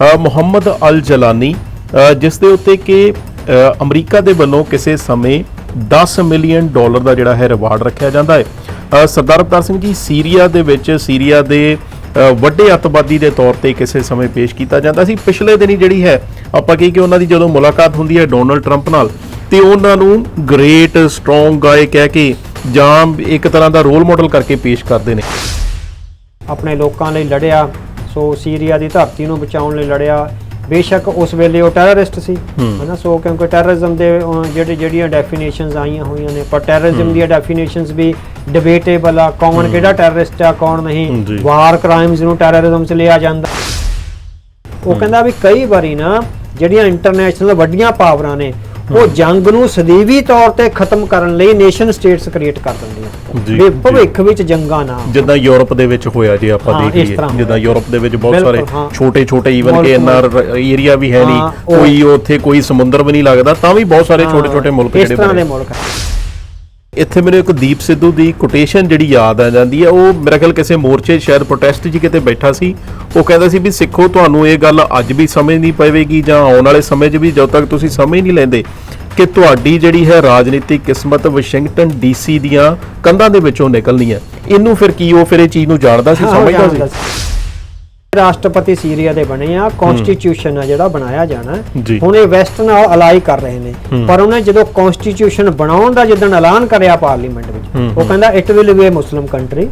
ਮੁਹੰਮਦ ਅਲ ਜਲਾਨੀ ਜਿਸ ਦੇ ਉੱਤੇ ਕਿ ਅਮਰੀਕਾ ਦੇ ਵੱਲੋਂ ਕਿਸੇ ਸਮੇਂ 10 ਮਿਲੀਅਨ ਡਾਲਰ ਦਾ ਜਿਹੜਾ ਹੈ ਰਿਵਾਰਡ ਰੱਖਿਆ ਜਾਂਦਾ ਹੈ। ਸਰਦਾਰ ਅਵਤਾਰ ਸਿੰਘ ਜੀ, ਸੀਰੀਆ ਦੇ ਵਿੱਚ, ਸੀਰੀਆ ਦੇ ਵੱਡੇ ਅੱਤਵਾਦੀ ਦੇ ਤੌਰ ਤੇ ਕਿਸੇ ਸਮੇਂ ਪੇਸ਼ ਕੀਤਾ ਜਾਂਦਾ ਸੀ। ਪਿਛਲੇ ਦਿਨੀ ਜਿਹੜੀ ਹੈ, ਆਪਾਂ ਕਹੀ ਕਿ ਉਹਨਾਂ ਦੀ ਜਦੋਂ ਮੁਲਾਕਾਤ ਹੁੰਦੀ ਹੈ ਡੋਨਲਡ ਟਰੰਪ ਨਾਲ, ਤੇ ਉਹਨਾਂ ਨੂੰ ਗ੍ਰੇਟ, ਸਟਰੋਂਗ ਗਾਏ ਕਹਿ ਕੇ ਜਾਂ ਇੱਕ ਤਰ੍ਹਾਂ ਦਾ ਰੋਲ ਮਾਡਲ ਕਰਕੇ ਪੇਸ਼ ਕਰਦੇ ਨੇ। ਆਪਣੇ ਲੋਕਾਂ ਲਈ ਲੜਿਆ ਸੋ ਸੀਰੀਆ ਦੀ ਧਰਤੀ ਨੂੰ ਬਚਾਉਣ ਲਈ ਲੜਿਆ। ਬੇਸ਼ੱਕ ਉਸ ਵੇਲੇ ਉਹ ਟੈਰਰਿਸਟ ਸੀ। ਹਨਾ ਸੋ ਕਿਉਂਕਿ ਟੈਰਰਿਜ਼ਮ ਦੇ ਜਿਹੜੇ ਜਿਹੜੀਆਂ ਡੈਫੀਨੇਸ਼ਨਸ ਆਈਆਂ ਹੋਈਆਂ ਨੇ ਪਰ ਟੈਰਰਿਜ਼ਮ ਦੀਆਂ ਡੈਫੀਨੇਸ਼ਨਸ ਵੀ ਡਿਬੇਟੇਬਲ ਆ। ਕੌਣ ਕਿਹੜਾ ਟੈਰਰਿਸਟ ਆ ਕੌਣ ਨਹੀਂ। ਵਾਰ ਕ੍ਰਾਈਮਸ ਨੂੰ ਟੈਰਰਿਜ਼ਮ 'ਚ ਲਿਆ ਜਾਂਦਾ। ਉਹ ਕਹਿੰਦਾ ਵੀ ਕਈ ਵਾਰੀ ਨਾ ਜਿਹੜੀਆਂ ਇੰਟਰਨੈਸ਼ਨਲ ਵੱਡੀਆਂ ਪਾਵਰਾਂ ਨੇ ਉਹ ਜੰਗ ਨੂੰ ਸਦੀਵੀ ਤੌਰ ਤੇ ਖਤਮ ਕਰਨ ਲਈ ਨੇਸ਼ਨ ਸਟੇਟਸ ਕ੍ਰੀਏਟ ਕਰ ਦਿੰਦੀਆਂ ਵੀ। ਭਵਿੱਖ ਵਿੱਚ ਜੰਗਾਂ ਨਾ। ਜਿੱਦਾਂ ਯੂਰਪ ਦੇ ਵਿੱਚ ਹੋਇਆ ਜੇ ਆਪਾਂ ਦੇਖ ਇਸ ਲਈਏ ਜਿੱਦਾਂ। ਯੂਰਪ ਦੇ ਵਿੱਚ ਬਹੁਤ ਸਾਰੇ। ਛੋਟੇ ਛੋਟੇ ਈਵਨ ਕਿ ਇੰਨਾ ਏਰੀਆ ਵੀ ਹੈ ਨਹੀਂ ਕੋਈ ਉੱਥੇ ਕੋਈ ਸਮੁੰਦਰ ਵੀ ਨਹੀਂ ਲੱਗਦਾ ਤਾਂ ਵੀ ਬਹੁਤ ਸਾਰੇ ਛੋਟੇ ਛੋਟੇ ਮੁਲਕ ਇਸ ਜਿਹੜੇ ਤਰ੍ਹਾਂ ਦੇ ਬਣੇ ਮੁਲਕ ਇੱਥੇ ਮੈਨੂੰ ਇੱਕ ਦੀਪ ਸਿੱਧੂ ਦੀ ਕੋਟੇਸ਼ਨ ਜਿਹੜੀ ਯਾਦ ਆ ਜਾਂਦੀ ਹੈ ਉਹ ਮੇਰੇ ਖਿਆਲ ਕਿਸੇ ਮੋਰਚੇ ਸ਼ਾਇਦ ਪ੍ਰੋਟੈਸਟ ਜੀ ਕਿਤੇ ਬੈਠਾ ਸੀ। ਉਹ ਕਹਿੰਦਾ ਸੀ ਵੀ ਸਿੱਖੋ ਤੁਹਾਨੂੰ ਇਹ ਗੱਲ ਅੱਜ ਵੀ ਸਮਝਣੀ ਪਵੇਗੀ ਜਾਂ ਆਉਣ ਵਾਲੇ ਸਮੇਂ 'ਚ ਵੀ ਜਦੋਂ ਤੱਕ ਤੁਸੀਂ ਸਮਝ ਨਹੀਂ ਲੈਂਦੇ ਕਿ ਤੁਹਾਡੀ ਜਿਹੜੀ ਹੈ ਰਾਜਨੀਤਿਕ ਕਿਸਮਤ ਵਾਸ਼ਿੰਗਟਨ ਡੀਸੀ ਦੀਆਂ ਕੰਧਾਂ ਦੇ ਵਿੱਚੋਂ ਨਿਕਲਣੀ ਹੈ ਇਹਨੂੰ ਫਿਰ ਕੀ ਉਹ ਫਿਰ ਇਹ ਚੀਜ਼ ਨੂੰ ਜਾਣਦਾ ਸੀ ਸਮਝਦਾ ਸੀ। ਰਾਸ਼ਟਰਪਤੀ ਸੀਰੀਆ ਦੇ ਬਣੇ ਆ ਕਨਸਟੀਟਿਊਸ਼ਨ ਆ ਜਿਹੜਾ ਬਣਾਇਆ ਜਾਣਾ। ਹੁਣ ਇਹ ਵੈਸਟ ਨਾਲ ਅਲਾਈ ਕਰ ਰਹੇ ਨੇ। ਪਰ ਉਹਨੇ ਜਦੋਂ ਕਨਸਟੀਟਿਊਸ਼ਨ ਬਣਾਉਣ ਦਾ ਜਦੋਂ ਐਲਾਨ ਕਰਿਆ ਪਾਰਲੀਮੈਂਟ ਵਿੱਚ ਉਹ ਕਹਿੰਦਾ it will be a Muslim country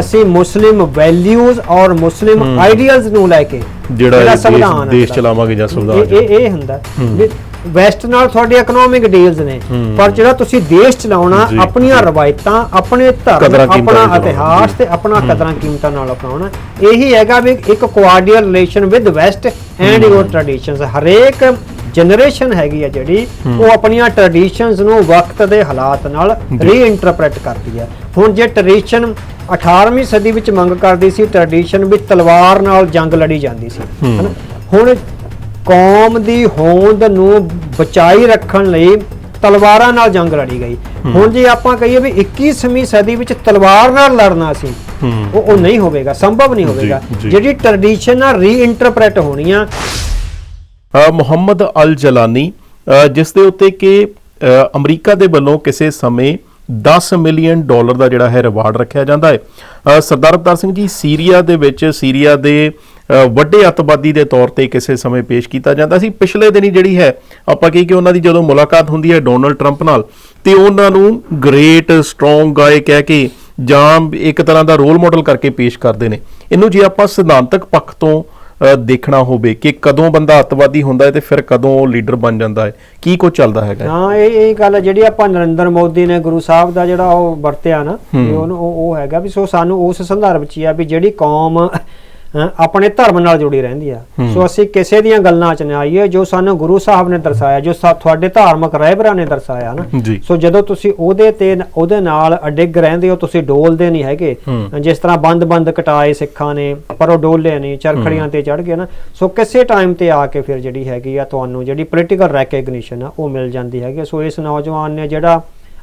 ਅਸੀਂ ਮੁਸਲਿਮ ਵੈਲਿਊਜ਼ ਔਰ ਮੁਸਲਿਮ ਆਈਡੀਅਲਸ ਨੂੰ ਲੈ ਕੇ ਜਿਹੜਾ ਸੰਵਿਧਾਨ ਦੇਸ਼-। ਚਲਾਵਾਂਗੇ ਜਾਂ ਸੰਵਿਧਾਨ ਇਹ ਇਹ ਹੁੰਦਾ। ਵੈਸਟ ਨਾਲ ਤੁਹਾਡੇ ਇਕਨੋਮਿਕ ਡੀਲਸ ਨੇ। ਪਰ ਜਿਹੜਾ ਤੁਸੀਂ ਦੇਸ਼ ਚਲਾਉਣਾ ਆਪਣੀਆਂ ਰਵਾਇਤਾਂ ਆਪਣੇ ਧਰਮ ਆਪਣਾ ਇਤਿਹਾਸ ਤੇ ਆਪਣਾ ਕਦਰਾਂ ਕੀਮਤਾਂ ਨਾਲ ਅਪਣਾਉਣਾ। ਇਹੀ ਹੈਗਾ ਵੀ ਇੱਕ cordial relation with West and your traditions ਹਰੇਕ ਜਨਰੇਸ਼ਨ ਹੈਗੀ ਆ ਜਿਹੜੀ ਉਹ ਆਪਣੀਆਂ ਟ੍ਰੈਡੀਸ਼ਨਸ ਨੂੰ ਵਕਤ ਦੇ ਹਾਲਾਤ ਨਾਲ ਰੀਇੰਟਰਪ੍ਰੀਟ ਕਰਦੀ ਹੈ ਹੁਣ ਜੇ ਟ੍ਰੈਡੀਸ਼ਨ 18ਵੀਂ ਸਦੀ ਵਿੱਚ ਮੰਗ ਕਰਦੀ ਸੀ ਟ੍ਰੈਡੀਸ਼ਨ ਵੀ ਤਲਵਾਰ ਨਾਲ ਜੰਗ ਲੜੀ ਜਾਂਦੀ ਸੀ। ਹਨਾ? ਹੁਣ ਕੌਮ ਦੀ ਹੋਂਦ ਨੂੰ ਬਚਾਈ ਰੱਖਣ ਲਈ ਤਲਵਾਰਾਂ ਨਾਲ ਜੰਗ ਲੜੀ ਗਈ। ਹੁਣ ਜੇ ਆਪਾਂ ਕਹੀਏ ਵੀ 21ਵੀਂ ਸਦੀ ਵਿੱਚ ਤਲਵਾਰ ਨਾਲ ਲੜਨਾ ਸੀ ਉਹ ਉਹ ਨਹੀਂ ਹੋਵੇਗਾ ਸੰਭਵ ਨਹੀਂ ਹੋਵੇਗਾ। ਜਿਹੜੀ ਟ੍ਰੈਡੀਸ਼ਨ ਆ ਰੀਇੰਟਰਪ੍ਰੀਟ ਹੋਣੀ ਆ ਮੁਹੰਮਦ ਅਲ ਜਲਾਨੀ ਜਿਸ ਦੇ ਉੱਤੇ ਕਿ ਅਮਰੀਕਾ ਦੇ ਵੱਲੋਂ ਕਿਸੇ ਸਮੇਂ 10 ਮਿਲੀਅਨ ਡਾਲਰ ਦਾ ਜਿਹੜਾ ਹੈ ਰਿਵਾਰਡ ਰੱਖਿਆ ਜਾਂਦਾ ਹੈ। ਸਰਦਾਰ ਅਵਤਾਰ ਸਿੰਘ ਜੀ, ਸੀਰੀਆ ਦੇ ਵਿੱਚ, ਸੀਰੀਆ ਦੇ ਵੱਡੇ ਅੱਤਵਾਦੀ ਦੇ ਤੌਰ ਤੇ ਕਿਸੇ ਸਮੇਂ ਪੇਸ਼ ਕੀਤਾ ਜਾਂਦਾ ਸੀ। ਪਿਛਲੇ ਦਿਨੀ ਜਿਹੜੀ ਹੈ, ਆਪਾਂ ਕਹੀ ਕਿ ਉਹਨਾਂ ਦੀ ਜਦੋਂ ਮੁਲਾਕਾਤ ਹੁੰਦੀ ਹੈ ਡੋਨਲਡ ਟਰੰਪ ਨਾਲ, ਤੇ ਉਹਨਾਂ ਨੂੰ ਗ੍ਰੇਟ, ਸਟਰੋਂਗ ਗਾਏ ਕਹਿ ਕੇ ਜਾਂ ਇੱਕ ਤਰ੍ਹਾਂ ਦਾ ਰੋਲ ਮਾਡਲ ਕਰਕੇ ਪੇਸ਼ ਕਰਦੇ ਨੇ। ਇਹਨੂੰ ਜੇ ਆਪਾਂ ਸਿਧਾਂਤਕ ਪੱਖ ਤੋਂ ਦੇਖਣਾ ਹੋਵੇ ਕਿ ਕਦੋਂ ਬੰਦਾ ਅੱਤਵਾਦੀ ਹੁੰਦਾ ਹੈ ਤੇ ਫਿਰ ਕਦੋਂ ਉਹ ਲੀਡਰ ਬਣ ਜਾਂਦਾ ਹੈ। ਕੀ ਕੁਝ ਚੱਲਦਾ ਹੈਗਾ ਹਾਂ? ਇਹ ਇਹ ਗੱਲ ਜਿਹੜੀ ਆਪਾਂ ਨਰਿੰਦਰ ਮੋਦੀ ਨੇ ਗੁਰੂ ਸਾਹਿਬ ਦਾ ਜਿਹੜਾ ਉਹ ਵਰਤਿਆ ਨਾ ਉਹ ਉਹ ਹੈਗਾ ਵੀ ਸੋ ਸਾਨੂੰ ਉਸ ਸੰਦਰਭ ਚ ਆ ਵੀ ਜਿਹੜੀ ਕੌਮ ਆਪਣੇ ਧਰਮ ਨਾਲ ਜੁੜੀ ਰਹਿੰਦੀ ਆ। ਸੋ ਅਸੀਂ ਕਿਸੇ ਦੀਆਂ ਗੱਲਾਂ ਚ ਨਾ ਆਈਏ ਜੋ ਸਾਨੂੰ ਗੁਰੂ ਸਾਹਿਬ ਨੇ ਦਰਸਾਇਆ ਜੋ ਤੁਹਾਡੇ ਧਾਰਮਿਕ ਰਹਿਬਰਾਂ ਨੇ ਦਰਸਾਇਆ ਨਾ। ਸੋ ਜਦੋਂ ਤੁਸੀਂ ਉਹਦੇ ਤੇ ਉਹਦੇ ਨਾਲ ਅਡਿੱਗ ਰਹਿੰਦੇ ਹੋ ਤੁਸੀਂ ਡੋਲਦੇ ਨਹੀਂ ਹੈਗੇ। ਜਿਸ ਤਰ੍ਹਾਂ ਬੰਦ-ਬੰਦ ਕਟਾਏ ਸਿੱਖਾਂ ਨੇ ਪਰ ਉਹ ਡੋਲੇ ਨਹੀਂ ਚਰਖੜੀਆਂ ਤੇ ਚੜ ਗਏ ਨਾ। ਸੋ ਕਿਸੇ ਟਾਈਮ ਤੇ ਆ ਕੇ ਫਿਰ ਜਿਹੜੀ ਹੈਗੀ ਆ ਤੁਹਾਨੂੰ ਜਿਹੜੀ ਪੋਲੀਟੀਕਲ ਰੈਕਗਨੀਸ਼ਨ ਆ ਉਹ ਮਿਲ ਜਾਂਦੀ ਹੈਗੀ ਸੋ ਇਸ ਨੌਜਵਾਨ ਨੇ ਜਿਹੜਾ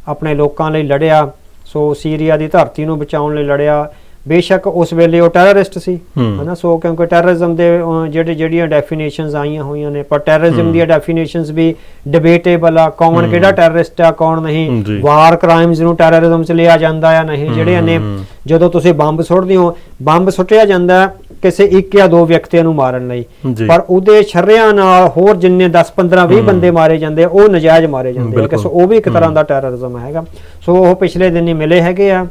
ਆਪਣੇ ਲੋਕਾਂ ਲਈ ਲੜਿਆ ਸੋ ਸੀਰੀਆ ਦੀ ਧਰਤੀ ਨੂੰ ਬਚਾਉਣ ਲਈ ਲੜਿਆ ਬੇਸ਼ੱਕ ਉਸ ਵੇਲੇ ਉਹ ਟੈਰਰਿਸਟ ਸੀ ਹਨਾ? ਸੋ ਕਿਉਂਕਿ ਟੈਰਰਿਜ਼ਮ ਦੇ ਜਿਹੜੇ ਜਿਹੜੀਆਂ ਡੈਫੀਨੇਸ਼ਨਸ ਆਈਆਂ ਹੋਈਆਂ ਨੇ ਪਰ ਟੈਰਰਿਜ਼ਮ ਦੀਆਂ ਡੈਫੀਨੇਸ਼ਨਸ ਵੀ ਡਿਬੇਟੇਬਲ ਆ ਕੌਣ ਕਿਹੜਾ ਟੈਰਰਿਸਟ ਆ ਕੌਣ ਨਹੀਂ। ਵਾਰ ਕ੍ਰਾਈਮਸ ਨੂੰ ਟੈਰਰਿਜ਼ਮ 'ਚ ਲਿਆ ਜਾਂਦਾ ਆ ਨਹੀਂ ਜਿਹੜੇ ਨੇ ਜਦੋਂ ਤੁਸੀਂ ਬੰਬ ਸੁੱਟਦੇ ਹੋ ਬੰਬ ਸੁੱਟਿਆ ਜਾਂਦਾ ਕਿਸੇ ਇੱਕ ਜਾਂ ਦੋ ਵਿਅਕਤੀਆਂ ਨੂੰ ਮਾਰਨ ਲਈ। ਪਰ ਉਹਦੇ ਸ਼ਰਿਆਂ ਨਾਲ ਹੋਰ ਜਿੰਨੇ 10 15 20 ਬੰਦੇ ਮਾਰੇ ਜਾਂਦੇ ਉਹ ਨਜਾਇਜ਼ ਮਾਰੇ ਜਾਂਦੇ ਆ। ਕਿ ਸੋ ਉਹ ਵੀ ਇੱਕ ਤਰ੍ਹਾਂ ਦਾ ਟੈਰਰਿਜ਼ਮ ਹੈਗਾ। ਸੋ ਉਹ ਪਿਛਲੇ ਦਿਨ ਹੀ ਮਿਲੇ ਹੈਗੇ ਆ।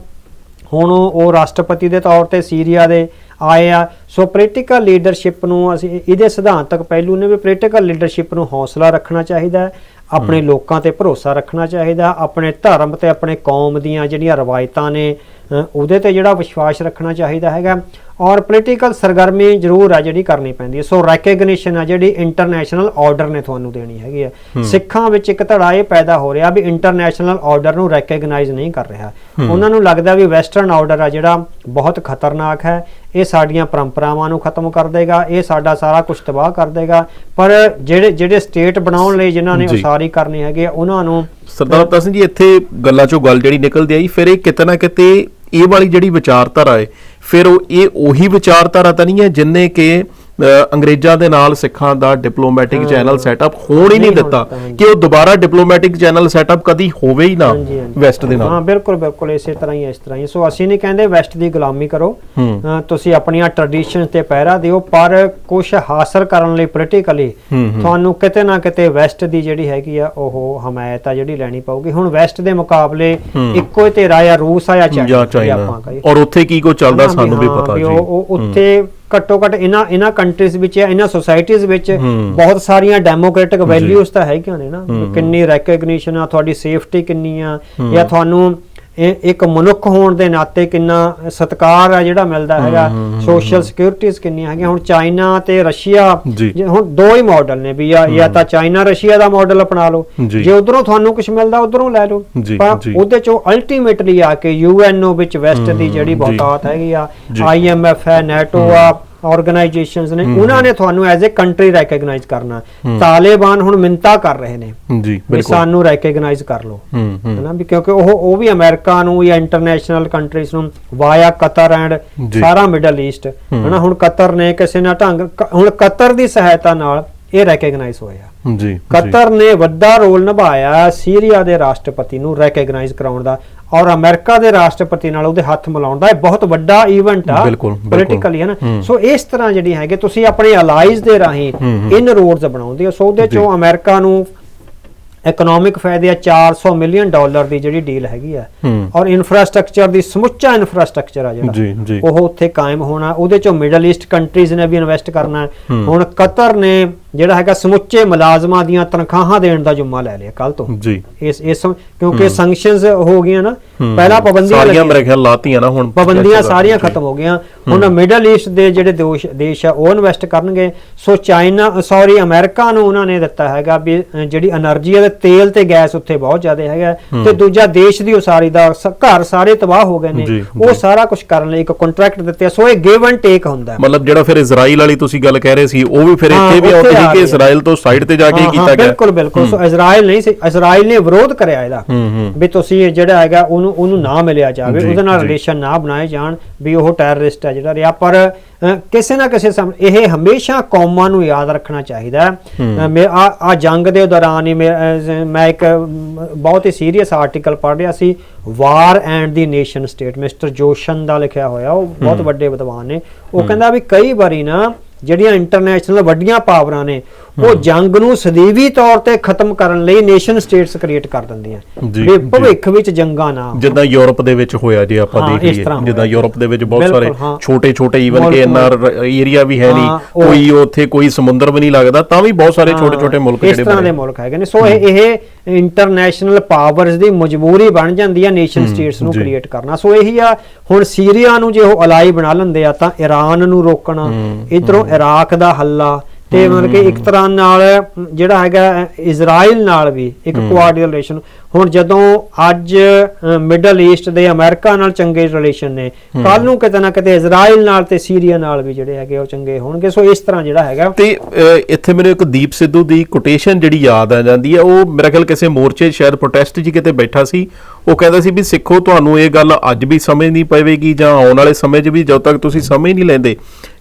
ਹੁਣ ਉਹ ਰਾਸ਼ਟਰਪਤੀ ਦੇ ਤੌਰ ਤੇ ਸੀਰੀਆ ਦੇ ਆਏ ਆ। ਸੋ ਪੋਲੀਟੀਕਲ ਲੀਡਰਸ਼ਿਪ ਨੂੰ ਅਸੀਂ ਇਹਦੇ ਸਿਧਾਂਤਕ ਪਹਿਲੂ ਨੇ ਵੀ ਪੋਲੀਟੀਕਲ ਲੀਡਰਸ਼ਿਪ ਨੂੰ ਹੌਸਲਾ ਰੱਖਣਾ ਚਾਹੀਦਾ ਆਪਣੇ ਲੋਕਾਂ ਤੇ ਭਰੋਸਾ ਰੱਖਣਾ ਚਾਹੀਦਾ ਆਪਣੇ ਧਰਮ ਤੇ ਆਪਣੇ ਕੌਮ ਦੀਆਂ ਜਿਹੜੀਆਂ ਰਵਾਇਤਾਂ ਨੇ ਉਹਦੇ ਤੇ ਜਿਹੜਾ ਵਿਸ਼ਵਾਸ ਰੱਖਣਾ ਚਾਹੀਦਾ ਹੈਗਾ। ਔਰ ਪੋਲੀਟੀਕਲ ਸਰਗਰਮੀ ਜ਼ਰੂਰ ਆ ਜਿਹੜੀ ਕਰਨੀ ਪੈਂਦੀ ਹੈ। ਸੋ ਰੈਕਗਨੀਸ਼ਨ ਆ ਜਿਹੜੀ ਇੰਟਰਨੈਸ਼ਨਲ ਆਰਡਰ ਨੇ ਤੁਹਾਨੂੰ ਦੇਣੀ ਹੈਗੀ ਆ ਸਿੱਖਾਂ ਵਿੱਚ ਇੱਕ ਧੜਾ ਇਹ ਪੈਦਾ ਹੋ ਰਿਹਾ ਵੀ ਇੰਟਰਨੈਸ਼ਨਲ ਆਰਡਰ ਨੂੰ ਰੈਕਗਨਾਈਜ਼ ਨਹੀਂ ਕਰ ਰਿਹਾ। ਉਹਨਾਂ ਨੂੰ ਲੱਗਦਾ ਵੀ ਵੈਸਟਰਨ ਆਰਡਰ ਆ ਜਿਹੜਾ ਬਹੁਤ ਖਤਰਨਾਕ ਹੈ। ਇਹ ਸਾਡੀਆਂ ਪਰੰਪਰਾਵਾਂ ਨੂੰ ਖਤਮ ਕਰ ਦੇਗਾ ਇਹ ਸਾਡਾ ਸਾਰਾ ਕੁਝ ਤਬਾਹ ਕਰ ਦੇਗਾ ਪਰ ਜਿਹੜੇ ਜਿਹੜੇ ਸਟੇਟ ਬਣਾਉਣ ਲਈ ਜਿਨ੍ਹਾਂ ਨੇ। ਉਸਾਰੀ ਕਰਨੀ ਹੈਗੀ ਉਹਨਾਂ ਨੂੰ ਸਰਦਾਰ ਅਵਤਾਰ ਸਿੰਘ ਜੀ ਇੱਥੇ ਗੱਲਾਂ ਚੋਂ ਗੱਲ ਜਿਹੜੀ ਨਿਕਲਦੀ ਆਈ ਫਿਰ ਇਹ ਕਿਤੇ ਨਾ ਕਿਤੇ ਇਹ ਵਾਲੀ ਜਿਹੜੀ ਵਿਚਾਰਧਾਰਾ ਹੈ ਫਿਰ ਉਹ ਇਹ ਉਹੀ ਵਿਚਾਰਧਾਰਾ ਤਾਂ ਨਹੀਂ ਹੈ ਜਿੰਨੇ ਕਿ ਅੰਗਰੇਜ਼ਾਂ ਦੇ ਨਾਲ ਸਿੱਖਾਂ ਦਾ ਡਿਪਲੋਮੈਟਿਕ ਚੈਨਲ ਸੈਟਅਪ ਹੋਣ ਹੀ ਨਹੀਂ ਦਿੱਤਾ ਕਿ ਉਹ ਦੁਬਾਰਾ ਡਿਪਲੋਮੈਟਿਕ ਚੈਨਲ ਸੈਟਅਪ ਕਦੀ ਹੋਵੇ ਹੀ ਨਾ। ਵੈਸਟ ਦੇ ਹਾਂ ਨਾਲ ਬਿਲਕੁਲ ਬਿਲਕੁਲ ਇਸੇ ਤਰ੍ਹਾਂ ਹੀ ਇਸ ਤਰ੍ਹਾਂ ਹੀ ਸੋ ਅਸੀਂ ਨਹੀਂ ਕਹਿੰਦੇ ਵੈਸਟ ਦੀ ਗੁਲਾਮੀ ਕਰੋ। ਹੂੰ। ਤੁਸੀਂ ਆਪਣੀਆਂ ਟ੍ਰੈਡੀਸ਼ਨਸ ਤੇ ਪਹਿਰਾ ਦਿਓ ਪਰ ਕੁਝ ਹਾਸਲ ਕਰਨ ਲਈ ਪੋਲੀਟੀਕਲੀ ਹੂੰ, ਹੂੰ। ਤੁਹਾਨੂੰ ਕਿਤੇ ਨਾ ਕਿਤੇ ਵੈਸਟ ਦੀ ਜਿਹੜੀ ਹੈਗੀ ਆ ਉਹ ਹਮਾਇਤ ਆ ਜਿਹੜੀ ਲੈਣੀ ਪਊਗੀ। ਹੁਣ ਵੈਸਟ ਦੇ ਮੁਕਾਬਲੇ ਇੱਕੋ ਹੀ ਧਿਰਾ ਆ ਰੂਸ ਆ ਜਾਂ ਚਾਈਨਾ ਔਰ ਉੱਥੇ ਕੀ ਕੋ ਚੱਲਦਾ ਸਾਨੂੰ ਵੀ ਹਾਂ, ਪਤਾ ਜੀ। ਉਹ ਉੱਥੇ ਘੱਟੋ ਘੱਟ ਇਹਨਾਂ ਇਹਨਾਂ ਕੰਟਰੀਜ਼ ਵਿੱਚ ਜਾਂ ਇਹਨਾਂ ਸੋਸਾਇਟੀਜ਼ ਵਿੱਚ ਬਹੁਤ ਸਾਰੀਆਂ ਡੈਮੋਕ੍ਰੈਟਿਕ ਵੈਲਿਊਜ਼ ਤਾਂ ਹੈਗੀਆਂ ਨੇ ਨਾ। ਕਿੰਨੀ ਰੈਕਗਨੀਸ਼ਨ ਆ ਤੁਹਾਡੀ ਸੇਫਟੀ ਕਿੰਨੀ ਆ ਜਾਂ ਤੁਹਾਨੂੰ ਇਹ ਇੱਕ ਮਨੁੱਖ ਹੋਣ ਦੇ ਨਾਤੇ ਕਿੰਨਾ ਸਤਿਕਾਰ ਆ ਜਿਹੜਾ ਮਿਲਦਾ ਹੈਗਾ। ਸੋਸ਼ਲ ਸਿਕਿਉਰਿਟੀਜ਼ ਕਿੰਨੀਆਂ ਹੈਗੀਆਂ। ਹੁਣ ਚਾਈਨਾ ਤੇ ਰਸ਼ੀਆ ਹੁਣ ਦੋ ਹੀ ਮਾਡਲ ਨੇ ਵੀ ਜਾਂ ਜਾਂ ਤਾਂ ਚਾਈਨਾ ਰਸ਼ੀਆ ਦਾ ਮਾਡਲ ਅਪਣਾ ਲਓ। ਜੀ। ਉਧਰੋਂ ਤੁਹਾਨੂੰ ਕੁਝ ਮਿਲਦਾ ਉਧਰੋਂ ਲੈ ਲਓ। ਪਰ। ਉਹਦੇ ਚੋਂ ਅਲਟੀਮੇਟਲੀ ਆ ਕੇ ਯੂਐਨਓ ਵਿੱਚ ਵੈਸਟ ਦੀ ਜਿਹੜੀ ਬਹੁਤਾਤ ਹੈਗੀ ਆ। ਆਈਐਮਐਫ ਹੈ ਨੈਟੋ ਆ। ਆਰਗੇਨਾਈਜੇਸ਼ਨਸ ਨੇ ਉਹਨਾਂ ਨੇ ਤੁਹਾਨੂੰ ਐਜ਼ ਅ ਕੰਟਰੀ ਰੈਕਗਨਾਈਜ਼ ਕਰਨਾ। ਤਾਲਿਬਾਨ ਹੁਣ ਮਿੰਤਾ ਕਰ ਰਹੇ ਨੇ ਜੀ ਬਿਲਕੁਲ। ਸਾਨੂੰ ਰੈਕਗਨਾਈਜ਼ ਕਰ ਲਓ। ਹਨਾ ਵੀ ਕਿਉਂਕਿ ਉਹ ਉਹ ਵੀ ਅਮਰੀਕਾ ਨੂੰ ਜਾਂ ਇੰਟਰਨੈਸ਼ਨਲ ਕੰਟਰੀਜ਼ ਨੂੰ ਵਾਇਆ ਕਤਰ ਐਂਡ। ਸਾਰਾ ਮਿਡਲ ਈਸਟ ਹਨਾ ਹੁਣ ਕਤਰ ਨੇ ਕਿਸੇ ਨਾ ਢੰਗ ਹੁਣ ਕਤਰ ਦੀ ਸਹਾਇਤਾ ਨਾਲ ਇਹ ਰੈਕਗਨਾਈਜ਼ ਹੋਇਆ। ਜੀ ਕਤਰ ਨੇ ਵੱਡਾ ਰੋਲ ਨਿਭਾਇਆ ਸੀਰੀਆ ਦੇ ਰਾਸ਼ਟਰਪਤੀ ਨੂੰ ਰੈਕਗਨਾਈਜ਼ ਕਰਾਉਣ ਦਾ। ਔਰ ਅਮਰੀਕਾ ਦੇ ਰਾਸ਼ਟਰਪਤੀ ਨਾਲ ਉਹਦੇ ਹੱਥ ਮਿਲਾਉਣ ਦਾ ਇਹ ਬਹੁਤ ਵੱਡਾ ਇਵੈਂਟ ਆ। ਪੋਲੀਟੀਕਲੀ ਹੈ ਨਾ। ਸੋ ਇਸ ਤਰ੍ਹਾਂ ਜਿਹੜੀ ਹੈਗੇ ਤੁਸੀਂ ਆਪਣੇ ਅਲਾਈਜ਼ ਦੇ ਰਾਹੀਂ ਇਨ ਰੋਡਸ ਬਣਾਉਂਦੇ ਹੋ ਸੋ ਉਹਦੇ ਚੋਂ ਅਮਰੀਕਾ ਨੂੰ ਇਕਨੋਮਿਕ ਫਾਇਦੇ ਆ 400 ਮਿਲੀਅਨ ਡਾਲਰ ਦੀ ਜਿਹੜੀ ਡੀਲ ਹੈਗੀ ਆ। ਔਰ ਇਨਫਰਾਸਟ੍ਰਕਚਰ ਦੀ ਸਮੁੱਚਾ ਇਨਫਰਾਸਟ੍ਰਕਚਰ ਆ ਜਿਹੜਾ। ਉਹ ਉੱਥੇ ਕਾਇਮ ਹੋਣਾ ਉਹਦੇ ਚੋਂ ਮਿਡਲ ਈਸਟ ਕੰਟਰੀਜ਼ ਨੇ ਵੀ ਇਨਵੈਸਟ ਕਰਨਾ। ਹੁਣ ਕਤਰ ਨੇ ਜਿਹੜਾ ਹੈਗਾ ਸਮੁੱਚੇ ਮੁਲਾਜ਼ਮਾਂ ਦੀਆਂ ਤਨਖਾਹਾਂ ਦੇਣ ਦਾ ਜੁਮਾ ਲੈ ਲਿਆ ਕੱਲ ਤੋਂ। ਜੀ। ਇਸ ਇਸ ਕਿਉਂਕਿ ਸੰਕਸ਼ਨਸ ਹੋ ਗਈਆਂ ਨਾ ਪਹਿਲਾਂ ਪਾਬੰਦੀਆਂ ਸਾਰੀਆਂ ਮੇਰੇ ਖਿਆਲ ਲਾਤੀਆਂ ਨਾ ਹੁਣ। ਪਾਬੰਦੀਆਂ ਸਾਰੀਆਂ ਖਤਮ ਹੋ ਗਈਆਂ। ਹੁਣ ਮਿਡਲ ਈਸਟ ਦੇ ਜਿਹੜੇ ਦੇਸ਼ ਦੇਸ਼ ਆ ਉਹ ਇਨਵੈਸਟ ਕਰਨਗੇ। ਸੋ ਚਾਈਨਾ ਸੌਰੀ ਅਮਰੀਕਾ ਨੂੰ ਉਹਨਾਂ ਨੇ ਦਿੱਤਾ ਹੈਗਾ ਵੀ ਜਿਹੜੀ એનર્ਜੀ ਹੈ ਤੇਲ ਤੇ ਗੈਸ ਉੱਥੇ ਬਹੁਤ ਜ਼ਿਆਦਾ ਹੈਗਾ। ਤੇ ਦੂਜਾ ਦੇਸ਼ ਦੀ ਉਸਾਰੀ ਦਾ ਘਰ ਸਾਰੇ ਤਬਾਹ ਹੋ ਗਏ ਨੇ। ਉਹ ਸਾਰਾ ਕੁਝ ਕਰਨ ਲਈ ਇੱਕ ਕੰਟਰੈਕਟ ਦਿੱਤੇ ਸੋ ਇਹ ਗਿਵ ਐਂਡ ਟੇਕ ਹੁੰਦਾ। ਮਤਲਬ ਜਿਹੜਾ ਫਿਰ ਇਜ਼ਰਾਈਲ ਵਾਲੀ ਤੁਸੀਂ ਗੱਲ ਕਹਿ ਰਹੇ ਸੀ ਉਹ ਵੀ ਫਿਰ ਇੱਥੇ ਵੀ ਆਉਂਦੀ ਸੀ ਕਿ। ਇਜ਼ਰਾਈਲ ਤੋਂ ਸਾਈਡ ਤੇ ਜਾ ਕੇ ਕੀਤਾ ਗਿਆ। ਬਿਲਕੁਲ ਬਿਲਕੁਲ। ਸੋ ਇਜ਼ਰਾਈਲ ਨਹੀਂ ਸੀ ਇਜ਼ਰਾਈਲ ਨੇ ਵਿਰੋਧ ਕਰਿਆ ਇਹਦਾ। ਵੀ ਤੁਸੀਂ ਜਿਹੜਾ ਹੈਗਾ ਉਹਨੂੰ ਉਹਨੂੰ ਨਾ ਮਿਲਿਆ ਜਾਵੇ ਉਹਦੇ ਨਾਲ। ਰਿਲੇਸ਼ਨ ਨਾ ਬਣਾਏ ਜਾਣ ਵੀ ਉਹ ਟੈਰਰਿਸਟ ਹੈ ਜਿਹੜਾ ਰਿਹਾ। ਪਰ ਕਿਸੇ ਨਾ ਕਿਸੇ ਸਮ ਇਹ ਹਮੇਸ਼ਾ ਕੌਮਾਂ ਨੂੰ ਯਾਦ ਰੱਖਣਾ ਚਾਹੀਦਾ ਮੈਂ ਆ ਆ ਜੰਗ ਦੇ ਦੌਰਾਨ ਹੀ ਮੈਂ ਇੱਕ ਬਹੁਤ ਹੀ ਸੀਰੀਅਸ ਆਰਟੀਕਲ ਪੜ੍ਹ ਰਿਹਾ ਸੀ। War and the nation state mister ਜੋਸ਼ਨ ਦਾ ਲਿਖਿਆ ਹੋਇਆ ਉਹ ਬਹੁਤ ਵੱਡੇ ਵਿਦਵਾਨ ਨੇ। ਉਹ ਕਹਿੰਦਾ ਵੀ ਕਈ ਵਾਰੀ ਨਾ ਜਿਹੜੀਆਂ ਇੰਟਰਨੈਸ਼ਨਲ ਵੱਡੀਆਂ ਪਾਵਰਾਂ ਨੇ ਉਹ ਜੰਗ ਨੂੰ ਸਦੀਵੀ ਤੌਰ ਤੇ ਖਤਮ ਕਰਨ ਲਈ ਨੇਸ਼ਨ ਸਟੇਟਸ ਕ੍ਰੀਏਟ ਕਰ ਦਿੰਦੀਆਂ ਵੀ। ਭਵਿੱਖ ਵਿੱਚ ਜੰਗਾਂ ਨਾ। ਜਿੱਦਾਂ ਯੂਰਪ ਦੇ ਵਿੱਚ ਹੋਇਆ ਜੇ ਆਪਾਂ ਦੇਖ ਇਸ ਲਈਏ ਜਿੱਦਾਂ। ਯੂਰਪ ਦੇ ਵਿੱਚ ਬਹੁਤ ਸਾਰੇ। ਛੋਟੇ ਛੋਟੇ ਈਵਨ ਕਿ ਇੰਨਾ ਏਰੀਆ ਵੀ ਹੈ ਨਹੀਂ ਕੋਈ ਉੱਥੇ ਕੋਈ ਸਮੁੰਦਰ ਵੀ ਨਹੀਂ ਲੱਗਦਾ ਤਾਂ ਵੀ ਬਹੁਤ ਸਾਰੇ ਛੋਟੇ ਛੋਟੇ ਮੁਲਕ ਇਸ ਜਿਹੜੇ ਤਰ੍ਹਾਂ ਦੇ ਮੁਲਕ ਹੈਗੇ ਨੇ ਸੋ ਇਹ ਇਹ ਇੰਟਰਨੈਸ਼ਨਲ ਪਾਵਰਸ ਦੀ ਮਜਬੂਰੀ ਬਣ ਜਾਂਦੀ ਆ ਨੇਸ਼ਨ ਸਟੇਟਸ ਨੂੰ। ਕ੍ਰੀਏਟ ਕਰਨਾ ਸੋ ਇਹੀ ਆ ਹੁਣ ਸੀਰੀਆ ਨੂੰ ਜੇ ਉਹ ਅਲਾਈ ਬਣਾ ਲੈਂਦੇ ਆ ਤਾਂ ਈਰਾਨ ਨੂੰ ਰੋਕਣਾ ਇਧਰੋਂ ਇਰਾਕ ਦਾ ਹੱਲਾ ਤੇ ਮਤਲਬ ਕਿ ਇੱਕ ਤਰ੍ਹਾਂ ਨਾਲ ਜਿਹੜਾ ਹੈਗਾ ਇਜ਼ਰਾਈਲ ਨਾਲ ਵੀ ਇੱਕ ਕੋਆਰਡੀਨੇਸ਼ਨ ਹੁਣ ਜਦੋਂ ਅੱਜ ਮਿਡਲ ਈਸਟ ਦੇ ਅਮਰੀਕਾ ਨਾਲ ਚੰਗੇ ਰਿਲੇਸ਼ਨ ਨੇ ਕੱਲ ਨੂੰ ਕਿਤੇ ਨਾ ਕਿਤੇ ਇਜ਼ਰਾਈਲ ਨਾਲ ਤੇ ਸੀਰੀਆ ਨਾਲ ਵੀ ਜਿਹੜੇ ਹੈਗੇ ਉਹ ਚੰਗੇ ਹੋਣਗੇ। ਸੋ ਇਸ ਤਰ੍ਹਾਂ ਜਿਹੜਾ ਹੈਗਾ। ਤੇ ਇੱਥੇ ਮੈਨੂੰ ਇੱਕ ਦੀਪ ਸਿੱਧੂ ਦੀ ਕੋਟੇਸ਼ਨ ਜਿਹੜੀ ਯਾਦ ਆ ਜਾਂਦੀ ਹੈ ਉਹ ਮੇਰਾ ਖਿਆਲ ਕਿਸੇ ਮੋਰਚੇ ਸ਼ਾਇਦ ਪ੍ਰੋਟੈਸਟ 'ਚ ਕਿਤੇ ਬੈਠਾ ਸੀ ਉਹ ਕਹਿੰਦਾ ਸੀ ਵੀ ਸਿੱਖੋ ਤੁਹਾਨੂੰ ਇਹ ਗੱਲ ਅੱਜ ਵੀ ਸਮਝਣੀ ਪਵੇਗੀ ਜਾਂ ਆਉਣ ਵਾਲੇ ਸਮੇਂ 'ਚ ਵੀ ਜਦੋਂ ਤੱਕ ਤੁਸੀਂ ਸਮਝ ਨਹੀਂ ਲੈਂਦੇ।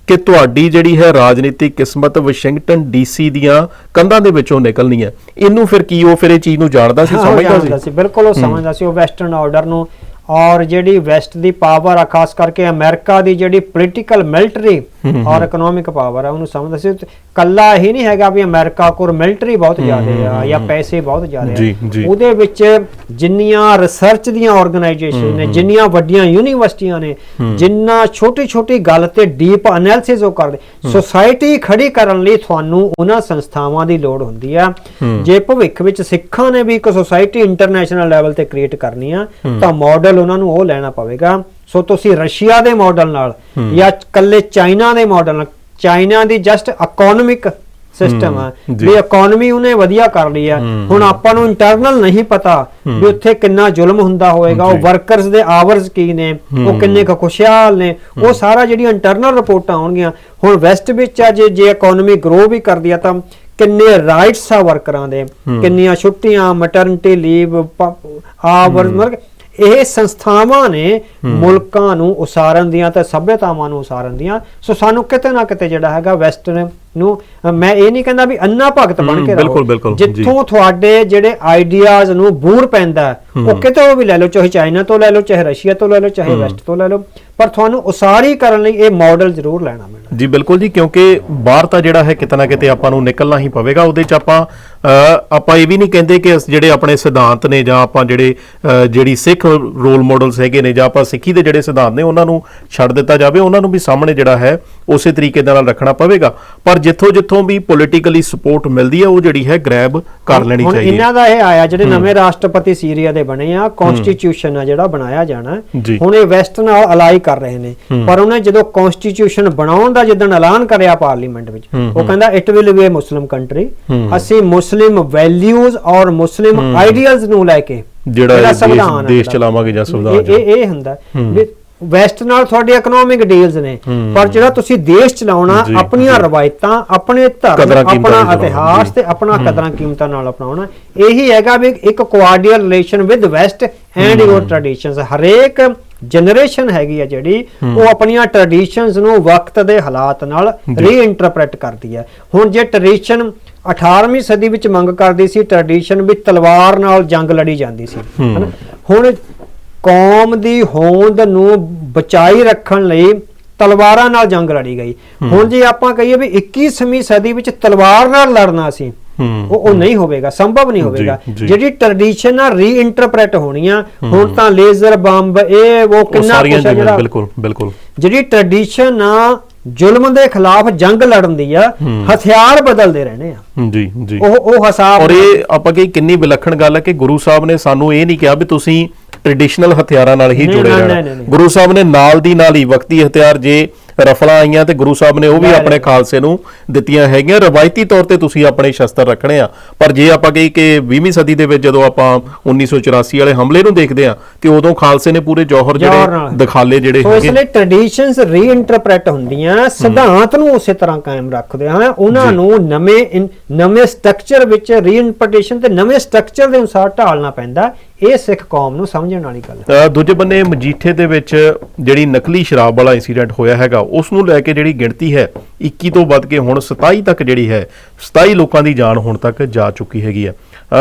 ਕਿ ਤੁਹਾਡੀ ਜਿਹੜੀ ਹੈ ਰਾਜਨੀਤਿਕ ਕਿਸਮਤ ਵਾਸ਼ਿੰਗਟਨ ਡੀਸੀ ਦੀਆਂ ਕੰਧਾਂ ਦੇ ਵਿੱਚੋਂ ਨਿਕਲਣੀ ਹੈ। ਇਹਨੂੰ ਫਿਰ ਕੀ ਉਹ ਫਿਰ ਇਹ ਚੀਜ਼ ਨੂੰ ਜਾਣਦਾ ਸੀ ਸਮਝਦਾ ਸੀ? ਬਿਲਕੁਲ ਉਹ ਸਮਝਦਾ ਸੀ ਉਹ ਵੈਸਟਰਨ ਆਰਡਰ ਨੂੰ। ਔਰ ਜਿਹੜੀ ਵੈਸਟ ਦੀ ਪਾਵਰ ਆ ਖਾਸ ਕਰਕੇ ਅਮਰੀਕਾ ਦੀ ਜਿਹੜੀ ਪੋਲੀਟੀਕਲ ਮਿਲਟਰੀ ਔਰ ਇਕਨੋਮਿਕ ਪਾਵਰ ਆ ਉਹਨੂੰ ਸਮਝਦਾ ਸੀ। ਕੱਲਾ ਹੀ ਨਹੀਂ ਹੈਗਾ ਵੀ ਅਮਰੀਕਾ ਕੋਲ ਮਿਲਟਰੀ ਬਹੁਤ ਜ਼ਿਆਦਾ ਆ ਜਾਂ ਪੈਸੇ ਬਹੁਤ ਜ਼ਿਆਦਾ। ਆ। ਉਹਦੇ ਵਿੱਚ ਜਿੰਨੀਆਂ ਰਿਸਰਚ ਦੀਆਂ ਆਰਗੇਨਾਈਜੇਸ਼ਨ ਨੇ ਜਿੰਨੀਆਂ ਵੱਡੀਆਂ ਯੂਨੀਵਰਸਿਟੀਆਂ ਨੇ ਜਿੰਨਾ ਛੋਟੀ ਛੋਟੀ ਗੱਲ ਤੇ ਡੀਪ ਐਨਾਲਿਸਿਸ ਉਹ ਕਰਦੇ। ਸੋਸਾਇਟੀ ਖੜੀ ਕਰਨ ਲਈ ਤੁਹਾਨੂੰ ਉਹਨਾਂ ਸੰਸਥਾਵਾਂ ਦੀ ਲੋੜ ਹੁੰਦੀ ਆ। ਜੇ ਭਵਿੱਖ ਵਿੱਚ ਸਿੱਖਾਂ ਨੇ ਵੀ ਇੱਕ ਸੋਸਾਇਟੀ ਇੰਟਰਨੈਸ਼ਨਲ ਲੈਵਲ ਤੇ ਕ੍ਰੀਏਟ ਕਰਨੀ ਆ ਤਾਂ ਮਾਡਲ ਉਹਨਾਂ ਨੂੰ ਉਹ ਲੈਣਾ ਪਵੇਗਾ। ਸੋ ਤੁਸੀਂ ਰਸ਼ੀਆ ਦੇ ਮਾਡਲ ਨਾਲ ਜਾਂ ਕੱਲੇ ਚਾਈਨਾ ਦੇ ਮਾਡਲ ਨਾਲ ਚਾਈਨਾ ਦੀ ਜਸਟ ਇਕਨੋਮਿਕ ਸਿਸਟਮ ਆ। ਵੀ ਇਕਨੋਮੀ ਉਹਨੇ ਵਧੀਆ ਕਰ ਲਈ ਆ। ਹੁਣ ਆਪਾਂ ਨੂੰ ਇੰਟਰਨਲ ਨਹੀਂ ਪਤਾ ਵੀ ਉੱਥੇ ਕਿੰਨਾ ਜ਼ੁਲਮ ਹੁੰਦਾ ਹੋਵੇਗਾ ਉਹ ਵਰਕਰਸ ਦੇ ਆਵਰਸ ਕੀ ਨੇ ਉਹ ਕਿੰਨੇ ਕੁ ਖੁਸ਼ਹਾਲ ਨੇ ਉਹ ਸਾਰਾ ਜਿਹੜੀਆਂ ਇੰਟਰਨਲ ਰਿਪੋਰਟਾਂ ਆਉਣਗੀਆਂ ਹੁਣ ਵੈਸਟ ਵਿੱਚ ਆ ਜੇ ਜੇ ਇਕਨੋਮੀ ਗਰੋ ਵੀ ਕਰਦੀ ਆ ਤਾਂ ਕਿੰਨੇ ਰਾਈਟਸ ਆ ਵਰਕਰਾਂ ਦੇ ਕਿੰਨੀਆਂ ਛੁੱਟੀਆਂ ਮੈਟਰਨਿਟੀ ਲੀਵ ਆਵਰ ਮਤਲਬ ਇਹ ਸੰਸਥਾਵਾਂ ਨੇ ਮੁਲਕਾਂ ਨੂੰ ਉਸਾਰਨ ਦੀਆਂ ਤੇ ਸਭਿਅਤਾਵਾਂ ਨੂੰ ਉਸਾਰਨ ਦੀਆਂ। ਸੋ ਸਾਨੂੰ ਕਿਤੇ ਨਾ ਕਿਤੇ ਜਿਹੜਾ ਹੈਗਾ ਵੈਸਟਰਨ ਨੂੰ ਮੈਂ ਇਹ ਨਹੀਂ ਕਹਿੰਦਾ ਵੀ ਅੰਨਾ ਭਗਤ ਬਣ ਕੇ ਜੀ। ਜਿੱਥੋਂ ਤੁਹਾਡੇ ਜਿਹੜੇ ਆਈਡੀਆਜ਼ ਨੂੰ ਬੂਰ ਪੈਂਦਾ ਉਹ ਕਿਤੋਂ ਵੀ ਲੈ ਲਓ ਚਾਹੇ ਚਾਈਨਾ ਤੋਂ ਲੈ ਲਓ ਚਾਹੇ ਰਸ਼ੀਆ ਤੋਂ ਲੈ ਲਓ ਚਾਹੇ ਵੈਸਟ ਤੋਂ ਲੈ ਲਓ ਪਰ ਤੁਹਾਨੂੰ ਉਸਾਰੀ ਕਰਨ ਲਈ ਇਹ ਮਾਡਲ ਜ਼ਰੂਰ ਲੈਣਾ ਪੈਣਾ। ਜੀ ਬਿਲਕੁਲ ਜੀ ਕਿਉਂਕਿ ਬਾਹਰ ਤਾਂ ਜਿਹੜਾ ਹੈ ਕਿਤੇ ਨਾ ਕਿਤੇ ਆਪਾਂ ਨੂੰ ਨਿਕਲਣਾ ਹੀ ਪਵੇਗਾ ਉਹਦੇ ਚ ਆਪਾਂ ਆਪਾਂ ਇਹ ਵੀ ਨਹੀਂ ਕਹਿੰਦੇ ਕਿ ਜਿਹੜੇ ਆਪਣੇ ਸਿਧਾਂਤ ਨੇ ਜਾਂ ਆਪਾਂ ਜਿਹੜੇ ਜਿਹੜੀ ਸਿੱਖ ਰੋਲ ਮਾਡਲਸ ਹੈਗੇ ਨੇ ਜਾਂ ਆਪਾਂ ਸਿੱਖੀ ਦੇ ਜਿਹੜੇ ਸਿਧਾਂਤ ਨੇ ਉਹਨਾਂ ਨੂੰ ਛੱਡ ਦਿੱਤਾ ਜਾਵੇ ਉਹਨਾਂ ਨੂੰ ਵੀ ਸਾਹਮਣੇ ਜਿਹੜਾ ਹੈ ਉਸੇ ਤਰੀਕੇ ਦੇ ਨਾਲ ਰੱਖਣਾ ਪਵੇਗਾ। ਪਰ ਜਿੱਥੋਂ ਜਿੱਥੋਂ ਵੀ ਪੋਲੀਟੀਕਲੀ ਸਪੋਰਟ ਮਿਲਦੀ ਹੈ ਉਹ ਜਿਹੜੀ ਹੈ ਗ੍ਰੈਬ ਕਰ ਲੈਣੀ ਚਾਹੀਦੀ ਹੈ। ਇਹਨਾਂ ਦਾ ਇਹ ਆਇਆ ਜਿਹੜੇ ਨਵੇਂ ਰਾਸ਼ਟਰਪਤੀ ਸੀਰੀਆ ਦੇ ਬਣੇ ਆ ਕਨਸਟੀਟਿਊਸ਼ਨ ਆ ਜਿਹੜਾ ਬਣਾਇਆ ਜਾਣਾ। ਹੁਣ ਇਹ ਵੈਸਟ ਨਾਲ ਅਲਾਈ ਕਰ ਰਹੇ ਨੇ। ਪਰ ਉਹਨੇ ਜਦੋਂ ਕਨਸਟੀਟਿਊਸ਼ਨ ਬਣਾਉਣ ਦਾ ਜਦੋਂ ਐਲਾਨ ਕਰਿਆ ਪਾਰਲੀਮੈਂਟ ਵਿੱਚ ਉਹ ਕਹਿੰਦਾ it will be a Muslim country ਅਸੀਂ ਮੁਸਲਿਮ ਵੈਲਿਊਜ਼ ਔਰ ਮੁਸਲਿਮ ਆਈਡੀਅਲਸ ਨੂੰ ਲੈ ਕੇ ਜਿਹੜਾ ਦੇਸ਼-। ਚਲਾਵਾਂਗੇ ਜਾਂ ਸੰਵਿਧਾਨ ਇਹ ਇਹ ਇਹ ਹੁੰਦਾ। ਵੀ ਵੈਸਟ ਨਾਲ ਤੁਹਾਡੇ ਇਕਨੋਮਿਕ ਡੀਲਸ ਨੇ। ਪਰ ਜਿਹੜਾ ਤੁਸੀਂ ਦੇਸ਼ ਚਲਾਉਣਾ ਆਪਣੀਆਂ ਰਵਾਇਤਾਂ ਆਪਣੇ ਧਰਮ ਆਪਣਾ ਇਤਿਹਾਸ। ਤੇ ਆਪਣਾ ਕਦਰਾਂ ਕੀਮਤਾਂ ਨਾਲ ਅਪਣਾਉਣਾ। ਇਹੀ ਹੈਗਾ ਵੀ ਇੱਕ cordial relation with West and your traditions ਹਰੇਕ ਜਨਰੇਸ਼ਨ ਹੈਗੀ ਆ ਜਿਹੜੀ ਉਹ ਆਪਣੀਆਂ ਟ੍ਰੈਡੀਸ਼ਨਸ ਨੂੰ ਵਕਤ ਦੇ ਹਾਲਾਤ ਨਾਲ ਰੀਇੰਟਰਪ੍ਰੈਟ ਕਰਦੀ ਹੈ ਹੁਣ ਜੇ ਟ੍ਰੈਡੀਸ਼ਨ 18ਵੀਂ ਸਦੀ ਵਿੱਚ ਮੰਗ ਕਰਦੀ ਸੀ ਟ੍ਰੈਡੀਸ਼ਨ ਵੀ ਤਲਵਾਰ ਨਾਲ ਜੰਗ ਲੜੀ ਜਾਂਦੀ ਸੀ? ਹੁਣ ਕੌਮ ਦੀ ਹੋਂਦ ਨੂੰ ਬਚਾਈ ਰੱਖਣ ਲਈ ਤਲਵਾਰਾਂ ਨਾਲ ਜੰਗ ਲੜੀ ਗਈ। ਹੁਣ ਜੇ ਆਪਾਂ ਕਹੀਏ ਵੀ 21ਵੀਂ ਸਦੀ ਵਿੱਚ ਤਲਵਾਰ ਨਾਲ ਲੜਨਾ ਸੀ ਹੂੰ। ਉਹ ਉਹ ਨਹੀਂ ਹੋਵੇਗਾ ਸੰਭਵ ਨਹੀਂ ਹੋਵੇਗਾ। ਜਿਹੜੀ ਟ੍ਰੈਡੀਸ਼ਨ ਆ ਰੀਇੰਟਰਪ੍ਰੈਟ ਹੋਣੀਆਂ ਹੁਣ ਤਾਂ ਲੇਜ਼ਰ ਬੰਬ ਇਹ ਉਹ ਕਿੰਨਾ ਕੁਛ ਜਿਵੇਂ ਜਿਹੜਾ ਬਿਲਕੁਲ ਬਿਲਕੁਲ। ਜਿਹੜੀ ਟ੍ਰੈਡੀਸ਼ਨ ਆ ਜ਼ੁਲਮ ਦੇ ਖਿਲਾਫ ਜੰਗ ਲੜਨ ਦੀ ਆ ਹਥਿਆਰ ਬਦਲਦੇ ਰਹਿਣੇ ਆ। ਜੀ ਜੀ। ਉਹ ਉਹ ਹਿਸਾਬ ਔਰ ਇਹ ਆਪਾਂ ਕੀ ਕਿੰਨੀ ਵਿਲੱਖਣ ਗੱਲ ਹੈ ਕਿ ਗੁਰੂ ਸਾਹਿਬ ਨੇ ਸਾਨੂੰ ਇਹ ਨਹੀਂ ਕਿਹਾ ਵੀ ਤੁਸੀਂ ਟ੍ਰੈਡੀਸ਼ਨਲ ਹਥਿਆਰਾਂ ਨਾਲ ਹੀ ਜੁੜੇ ਰਹਿਣਾ। ਗੁਰੂ ਸਾਹਿਬ ਨੇ ਨਾਲ ਦੀ ਨਾਲ ਹੀ ਵਕਤੀ ਹਥਿਆਰ ਜੇ ਰਫਲਾਂ ਆਈਆਂ ਤੇ ਗੁਰੂ ਸਾਹਿਬ ਨੇ ਉਹ ਵੀ ਆਪਣੇ। ਖਾਲਸੇ ਨੂੰ ਦਿੱਤੀਆਂ ਹੈਗੀਆਂ। ਰਵਾਇਤੀ ਤੌਰ ਤੇ ਤੁਸੀਂ ਆਪਣੇ ਸ਼ਸਤਰ ਰੱਖਣੇ ਆ। ਪਰ ਜੇ ਆਪਾਂ ਕਹੀ ਕਿ 20ਵੀਂ ਸਦੀ ਦੇ ਵਿੱਚ ਜਦੋਂ ਆਪਾਂ 1984 ਵਾਲੇ ਹਮਲੇ ਨੂੰ ਦੇਖਦੇ ਆ ਤੇ ਉਦੋਂ ਖਾਲਸੇ ਨੇ ਪੂਰੇ ਜੌਹਰ ਜਿਹੜੇ। ਦਿਖਾਲੇ ਜਿਹੜੇ ਸੋ ਇਸ ਹੈਗੇ। ਲਈ ਟ੍ਰੈਡੀਸ਼ਨਸ ਰੀਇੰਟਰਪ੍ਰੈਟ ਹੁੰਦੀਆਂ ਸਿਧਾਂਤ ਨੂੰ ਉਸੇ ਤਰ੍ਹਾਂ ਕਾਇਮ ਰੱਖਦੇ ਹਾਂ ਉਹਨਾਂ ਨੂੰ ਨਵੇਂ ਨਵੇਂ ਸਟਰਕਚਰ ਵਿੱਚ ਰੀਇੰਟਰਪ੍ਰੀਟੇਸ਼ਨ ਤੇ ਨਵੇਂ ਸਟਰਕਚਰ ਦੇ ਅਨੁਸਾਰ ਢਾਲਣਾ ਪੈਂਦਾ। ਇਹ ਸਿੱਖ ਕੌਮ ਨੂੰ ਸਮਝਣ ਵਾਲੀ ਗੱਲ। ਹੈ ਦੂਜੇ ਬੰਨੇ ਮਜੀਠੇ ਦੇ ਵਿੱਚ ਜਿਹੜੀ ਨਕਲੀ ਸ਼ਰਾਬ ਵਾਲਾ ਇਨਸੀਡੈਂਟ ਹੋਇਆ ਹੈਗਾ, ਉਸ ਨੂੰ ਲੈ ਕੇ ਜਿਹੜੀ ਗਿਣਤੀ ਹੈ 21 ਤੋਂ ਵੱਧ ਕੇ ਹੁਣ 27 ਤੱਕ ਜਿਹੜੀ ਹੈ 27 ਲੋਕਾਂ ਦੀ ਜਾਨ ਹੁਣ ਤੱਕ ਜਾ ਚੁੱਕੀ ਹੈਗੀ ਹੈ।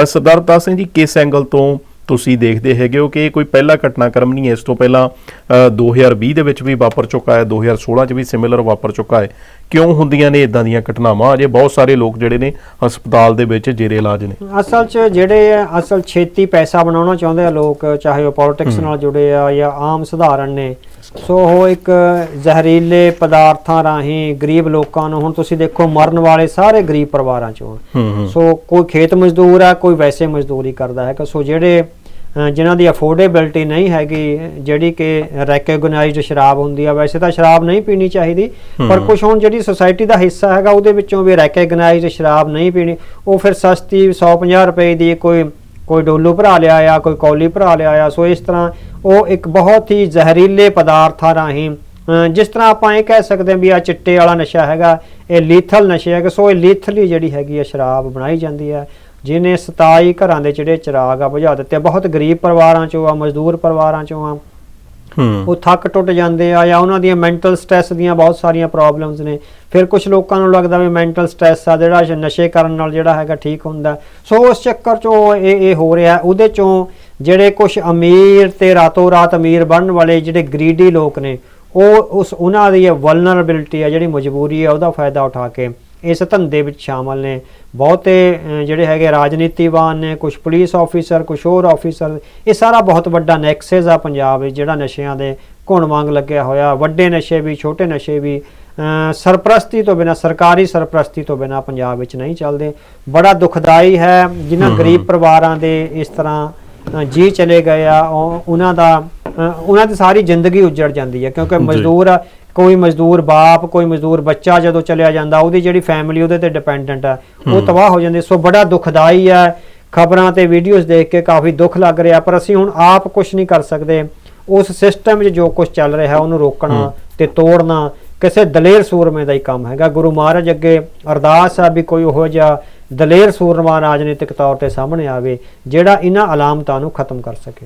ਸਰਦਾਰ ਅਵਤਾਰ ਸਿੰਘ ਜੀ, ਕਿਸ ਐਂਗਲ ਤੋਂ ਤੁਸੀਂ ਦੇਖਦੇ ਹੈਗੇ ਹੋ ਕਿ ਇਹ ਕੋਈ ਪਹਿਲਾ ਘਟਨਾਕ੍ਰਮ ਨਹੀਂ ਹੈ। ਇਸ ਤੋਂ ਪਹਿਲਾਂ ਅ, 2020 ਦੇ ਵਿੱਚ ਵੀ ਵਾਪਰ ਚੁੱਕਾ ਹੈ। 2016 ਚ ਵੀ ਸਿਮਿਲਰ ਵਾਪਰ ਚੁੱਕਾ ਹੈ। ਕਿਉਂ ਹੁੰਦੀਆਂ ਨੇ ਇਦਾਂ ਦੀਆਂ ਘਟਨਾਵਾਂ? ਅਜੇ ਬਹੁਤ ਸਾਰੇ ਲੋਕ ਜਿਹੜੇ ਨੇ ਹਸਪਤਾਲ ਦੇ ਵਿੱਚ ਜੇਰੇ ਇਲਾਜ ਨੇ। ਅਸਲ 'ਚ ਜਿਹੜੇ ਅਸਲ ਛੇਤੀ ਪੈਸਾ ਬਣਾਉਣਾ ਚਾਹੁੰਦੇ ਆ ਲੋਕ ਚਾਹੇ ਉਹ ਪੋਲਿਟਿਕਸ ਨਾਲ ਜੁੜੇ ਆ ਜਾਂ ਆਮ ਸਧਾਰਨ ਨੇ। ਸੋ ਉਹ ਇੱਕ ਜ਼ਹਿਰੀਲੇ ਪਦਾਰਥਾਂ ਰਾਹੀਂ ਗਰੀਬ ਲੋਕਾਂ ਨੂੰ ਹੁਣ ਤੁਸੀਂ ਦੇਖੋ ਮਰਨ ਵਾਲੇ ਸਾਰੇ ਗਰੀਬ ਪਰਿਵਾਰਾਂ ਚੋਂ ਸੋ ਕੋਈ ਖੇਤ ਮਜ਼ਦੂਰ ਆ ਕੋਈ ਵੈਸੇ ਮਜ਼ਦੂਰੀ ਕਰਦਾ ਹੈ ਸੋ ਜਿਹੜੇ ਜਿਨ੍ਹਾਂ ਦੀ ਅਫੋਰਡੇਬਿਲਟੀ ਨਹੀਂ ਹੈਗੀ ਜਿਹੜੀ ਕਿ ਰੈਕਗਨਾਈਜ਼ਡ ਸ਼ਰਾਬ ਹੁੰਦੀ ਆ ਵੈਸੇ ਤਾਂ ਸ਼ਰਾਬ ਨਹੀਂ ਪੀਣੀ ਚਾਹੀਦੀ ਪਰ ਕੁਝ ਹੁਣ ਜਿਹੜੀ ਸੋਸਾਇਟੀ ਦਾ ਹਿੱਸਾ ਹੈਗਾ ਉਹਦੇ ਵਿੱਚੋਂ ਵੀ ਰੈਕਗਨਾਈਜ਼ਡ ਸ਼ਰਾਬ ਨਹੀਂ ਪੀਣੀ ਉਹ ਫਿਰ ਸਸਤੀ 150 ਰੁਪਏ ਦੀ ਕੋਈ ਕੋਈ ਡੋਲੂ ਭਰਾ ਲਿਆ ਆ ਕੋਈ ਕੌਲੀ ਭਰਾ ਲਿਆ ਆ ਸੋ ਇਸ ਤਰ੍ਹਾਂ ਉਹ ਇੱਕ ਬਹੁਤ ਹੀ ਜ਼ਹਿਰੀਲੇ ਪਦਾਰਥਾਂ ਰਾਹੀਂ ਜਿਸ ਤਰ੍ਹਾਂ ਆਪਾਂ ਇਹ ਕਹਿ ਸਕਦੇ ਹਾਂ ਵੀ ਆ ਚਿੱਟੇ ਵਾਲਾ ਨਸ਼ਾ ਹੈਗਾ ਇਹ ਲੀਥਲ ਨਸ਼ਾ ਹੈਗਾ ਸੋ ਇਹ ਲੀਥਲੀ ਜਿਹੜੀ ਹੈਗੀ ਆ ਸ਼ਰਾਬ ਬਣਾਈ ਜਾਂਦੀ ਹੈ ਜਿਹਨੇ 27 ਘਰਾਂ ਦੇ ਜਿਹੜੇ ਚਿਰਾਗ ਆ ਬੁਝਾ ਦਿੱਤੇ। ਬਹੁਤ ਗਰੀਬ ਪਰਿਵਾਰਾਂ ਚੋਂ ਆ ਮਜ਼ਦੂਰ ਪਰਿਵਾਰਾਂ ਚੋਂ ਆ ਹੂੰ ਉਹ ਥੱਕ ਟੁੱਟ ਜਾਂਦੇ ਆ ਜਾਂ ਉਹਨਾਂ ਦੀਆਂ ਮੈਂਟਲ ਸਟ੍ਰੈਸ ਦੀਆਂ ਬਹੁਤ ਸਾਰੀਆਂ ਪ੍ਰੋਬਲਮਸ ਨੇ ਫਿਰ ਕੁਝ ਲੋਕਾਂ ਨੂੰ ਲੱਗਦਾ ਵੀ ਮੈਂਟਲ ਸਟ੍ਰੈਸ ਆ, ਜਿਹੜਾ ਨਸ਼ੇ ਕਰਨ ਨਾਲ ਜਿਹੜਾ ਹੈਗਾ ਠੀਕ ਹੁੰਦਾ। ਸੋ ਉਸ ਚੱਕਰ ਚੋਂ ਇਹ ਇਹ ਹੋ ਰਿਹਾ। ਉਹਦੇ ਚੋਂ ਜਿਹੜੇ ਕੁਝ ਅਮੀਰ ਤੇ ਰਾਤੋਂ ਰਾਤ ਅਮੀਰ ਬਣਨ ਵਾਲੇ ਜਿਹੜੇ ਗਰੀਡੀ ਲੋਕ ਨੇ, ਉਹ ਉਸ, ਉਹਨਾਂ ਦੀ ਵਲਨਰੇਬਿਲਟੀ ਆ, ਜਿਹੜੀ ਮਜਬੂਰੀ ਆ, ਉਹਦਾ ਫਾਇਦਾ ਉਠਾ ਕੇ ਇਸ ਧੰਦੇ ਵਿੱਚ ਸ਼ਾਮਲ ਨੇ। ਬਹੁਤੇ ਜਿਹੜੇ ਹੈਗੇ ਰਾਜਨੀਤੀਵਾਨ ਨੇ ਕੁਝ ਪੁਲਿਸ ਆਫੀਸਰ ਕੁਝ ਹੋਰ ਆਫੀਸਰ ਇਹ ਸਾਰਾ ਬਹੁਤ ਵੱਡਾ ਨੈਕਸਸ ਆ ਪੰਜਾਬ ਵਿੱਚ, ਜਿਹੜਾ ਨਸ਼ਿਆਂ ਦੇ ਘੁਣ ਵਾਂਗ ਲੱਗਿਆ ਹੋਇਆ ਵੱਡੇ ਨਸ਼ੇ ਵੀ ਛੋਟੇ ਨਸ਼ੇ ਵੀ ਸਰਪ੍ਰਸਤੀ ਤੋਂ ਬਿਨਾ ਸਰਕਾਰੀ ਸਰਪ੍ਰਸਤੀ ਤੋਂ ਬਿਨਾ ਪੰਜਾਬ ਵਿੱਚ ਨਹੀਂ ਚੱਲਦੇ। ਬੜਾ ਦੁਖਦਾਈ ਹੈ ਜਿਨ੍ਹਾਂ ਗਰੀਬ ਪਰਿਵਾਰਾਂ ਦੇ ਇਸ ਤਰ੍ਹਾਂ ਜੀ ਚਲੇ ਗਏ ਆ ਉਹ- ਉਹਨਾਂ ਦਾ ਉਹਨਾਂ ਦੀ ਸਾਰੀ ਜ਼ਿੰਦਗੀ ਉੱਜੜ ਜਾਂਦੀ ਹੈ ਕਿਉਂਕਿ। ਮਜ਼ਦੂਰ ਕੋਈ ਮਜ਼ਦੂਰ ਬਾਪ ਕੋਈ ਮਜ਼ਦੂਰ ਬੱਚਾ ਜਦੋਂ ਚਲਿਆ ਜਾਂਦਾ ਉਹਦੀ ਜਿਹੜੀ ਫੈਮਿਲੀ ਉਹਦੇ ਤੇ ਡਿਪੈਂਡੈਂਟ ਆ ਉਹ ਤਬਾਹ ਹੋ ਜਾਂਦੀ ਸੋ ਬੜਾ ਦੁਖਦਾਈ ਹੈ। ਖਬਰਾਂ ਤੇ ਵੀਡੀਓਜ਼ ਦੇਖ ਕੇ ਕਾਫੀ ਦੁੱਖ ਲੱਗ ਰਿਹਾ ਪਰ ਅਸੀਂ ਹੁਣ ਆਪ ਕੁਝ ਨਹੀਂ ਕਰ ਸਕਦੇ। ਉਸ ਸਿਸਟਮ ਵਿੱਚ ਜੋ ਕੁਝ ਚੱਲ ਰਿਹਾ ਉਹਨੂੰ ਰੋਕਣਾ ਤੇ ਤੋੜਨਾ ਕਿਸੇ ਦਲੇਰ ਸੂਰਮੇ ਦਾ ਹੀ ਕੰਮ ਹੈਗਾ। ਗੁਰੂ ਮਹਾਰਾਜ ਅੱਗੇ ਅਰਦਾਸ ਆ ਵੀ ਕੋਈ ਉਹੋ ਜਿਹਾ ਦਲੇਰ ਸੂਰਮਾ ਰਾਜਨੀਤਿਕ ਤੌਰ ਤੇ ਸਾਹਮਣੇ ਆਵੇ ਜਿਹੜਾ ਇਹਨਾਂ ਅਲਾਮਤਾਂ ਨੂੰ ਖਤਮ ਕਰ ਸਕੇ।